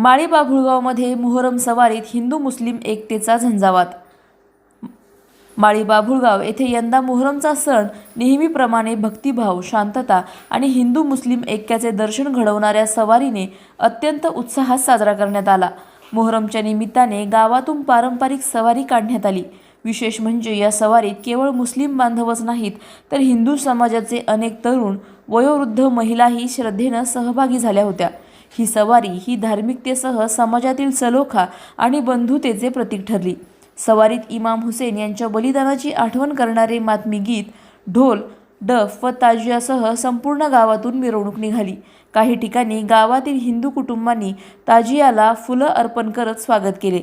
माळीबा भुळगावमध्ये मोहरम सवारीत हिंदू मुस्लिम एकतेचा झंझावात. माळीबा भुळगाव येथे यंदा मोहरमचा सण नेहमीप्रमाणे भक्तिभाव शांतता आणि हिंदू मुस्लिम ऐक्याचे दर्शन घडवणाऱ्या सवारीने अत्यंत उत्साहात साजरा करण्यात आला. मोहरमच्या निमित्ताने गावातून पारंपरिक सवारी काढण्यात आली. विशेष म्हणजे या सवारीत केवळ मुस्लिम बांधवच नाहीत तर हिंदू समाजाचे अनेक तरुण वयोवृद्ध महिलाही श्रद्धेनं सहभागी झाल्या होत्या. ही सवारी ही धार्मिकतेसह समाजातील सलोखा आणि बंधुतेचे प्रतीक ठरली. सवारीत इमाम हुसेन यांच्या बलिदानाची आठवण करणारे मातमी गीत ढोल डफ व ताजियासह संपूर्ण गावातून मिरवणूक निघाली. काही ठिकाणी गावातील हिंदू कुटुंबांनी ताजियाला फुलं अर्पण करत स्वागत केले.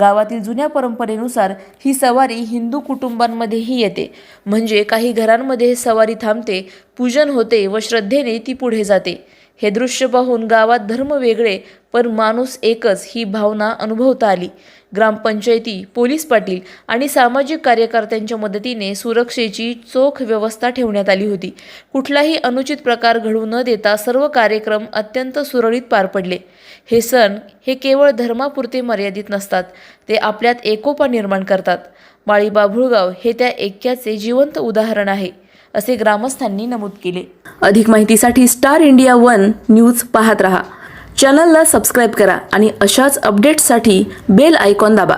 गावातील जुन्या परंपरेनुसार ही सवारी हिंदू कुटुंबांमध्येही येते. म्हणजे काही घरांमध्ये सवारी थांबते पूजन होते व श्रद्धेने ती पुढे जाते. हे दृश्य पाहून गावात धर्म वेगळे पण माणूस एकच ही भावना अनुभवता आली. ग्रामपंचायती पोलीस पाटील आणि सामाजिक कार्यकर्त्यांच्या मदतीने सुरक्षेची चोख व्यवस्था ठेवण्यात आली होती. कुठलाही अनुचित प्रकार घडू न देता सर्व कार्यक्रम अत्यंत सुरळीत पार पडले. हे सण हे केवळ धर्मापुरते मर्यादित नसतात ते आपल्यात एकोपा निर्माण करतात. माळी बाभुळगाव हे त्या ऐक्याचे जिवंत उदाहरण आहे. असे ग्रामस्थांनी नमूद केले. अधिक माहितीसाठी स्टार इंडिया वन न्यूज पाहत रहा. चॅनलला सबस्क्राईब करा आणि अशाच अपडेट्ससाठी बेल आयकॉन दाबा.